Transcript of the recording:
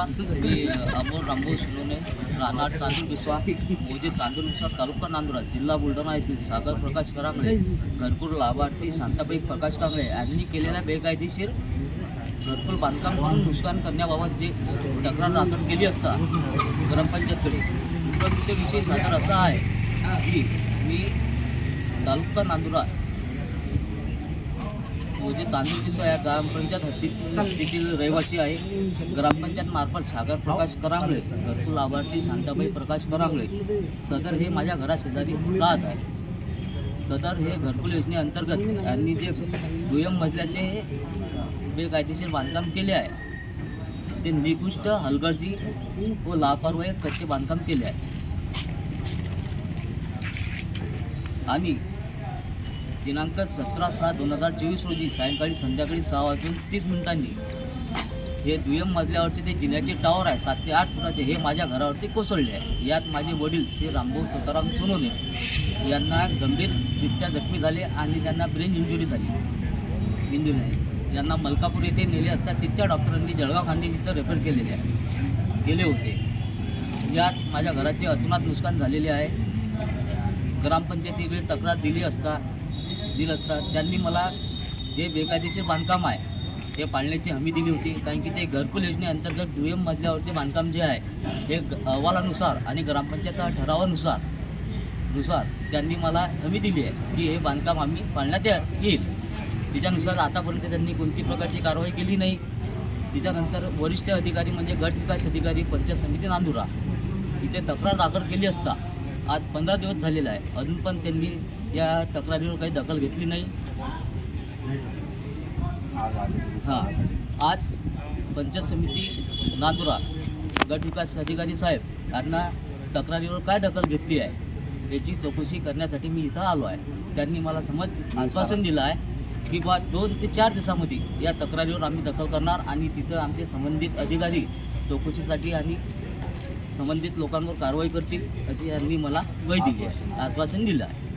रामभाऊ शिलोने राहणार चांदूर बिस्वा मोजे चांदूर विश्वास तालुका नांदुरा जिल्हा बुलढाणा येथील सागर प्रकाश करांगळे घरकुल लाभार्थी शांताबाई प्रकाश कांबळे यांनी केलेल्या बेकायदेशीर घरकुल बांधकाम म्हणून नुकसान करण्याबाबत जे तक्रार दाखल केली असता ग्रामपंचायतकडे उपरोक्त विषय सादर असा आहे की मी तालुका नांदुरा म्हणजे चांदूर बिस्वा या ग्रामपंचायत हद्दीत हद्दीतील रहिवासी आहे. ग्रामपंचायत मार्फत सागर प्रकाश करांगळे घरकुल लाभार्थी शांताबाई प्रकाश करांगळे सदर हे माझ्या घराशेजारी राहत आहे. सदर हे घरकुल योजनेअंतर्गत यांनी जे दुय्यम मजल्याचे बेकायदेशीर बांधकाम केले आहे ते निकृष्ट हलगर्जी व लापरवाही कच्चे बांधकाम केले आहे. आणि दिनांक सतरा सात दोन हजार चोवीस रोजी सायंकाळी संध्याकाळी सहा वाजून तीस मिनिटांनी. हे दुय्यम मजल्यावरचे ते जिन्याचे टावर आहे. सात ते आठ फुटाचे हे माझ्या घरावरती कोसळले आहे. यात माझे वडील श्री रामभाऊ तुकाराम सोनोने यांना गंभीररित्या जखमी झाले आणि त्यांना ब्रेन इंजुरी झाली. इंजुरी आहे. यांना मलकापूर येथे नेले असता तिथच्या डॉक्टरांनी जळगाव खांदे इथं रेफर केलेले आहे. गेले होते. यात माझ्या घराचे अतुनात नुकसान झालेले आहे. ग्रामपंचायतीकडे तक्रार दिली असता दिली असतात त्यांनी मला जे बेकायदेशीर बांधकाम आहे ते पाळण्याची हमी दिली होती. कारण की ते घरकुल योजनेअंतर्गत दुय्यम मजल्यावरचे बांधकाम जे आहे हे ग- अहवालानुसार आणि ग्रामपंचायत ठरावानुसार नुसार त्यांनी मला हमी दिली आहे की हे बांधकाम आम्ही पाळण्यात येईल. त्याच्यानुसार आतापर्यंत त्यांनी कोणती प्रकारची कारवाई केली नाही. त्याच्यानंतर वरिष्ठ अधिकारी म्हणजे गट विकास अधिकारी पंचायत समिती नांदुरा इथे तक्रार दाखल केली असता आज पंधरा दिवस झालेला आहे. अजून पण त्यांनी या तक्रारीवर काही दखल घेतली नाही. हां. आज पंचायत समिती नांदुरा गटविकास अधिकारी साहेब यांना तक्रारीवर काय दखल घेतली आहे याची चौकशी करण्यासाठी मी इथं आलो आहे. त्यांनी मला समज आश्वासन दिलं आहे की बा दोन ते चार दिवसामध्ये या तक्रारीवर आम्ही दखल करणार आणि तिथं आमचे संबंधित अधिकारी चौकशीसाठी आणि संबंधित लोकांवर कारवाई करतील अशी यांनी मला वय दिली आहे आश्वासन दिलं आहे.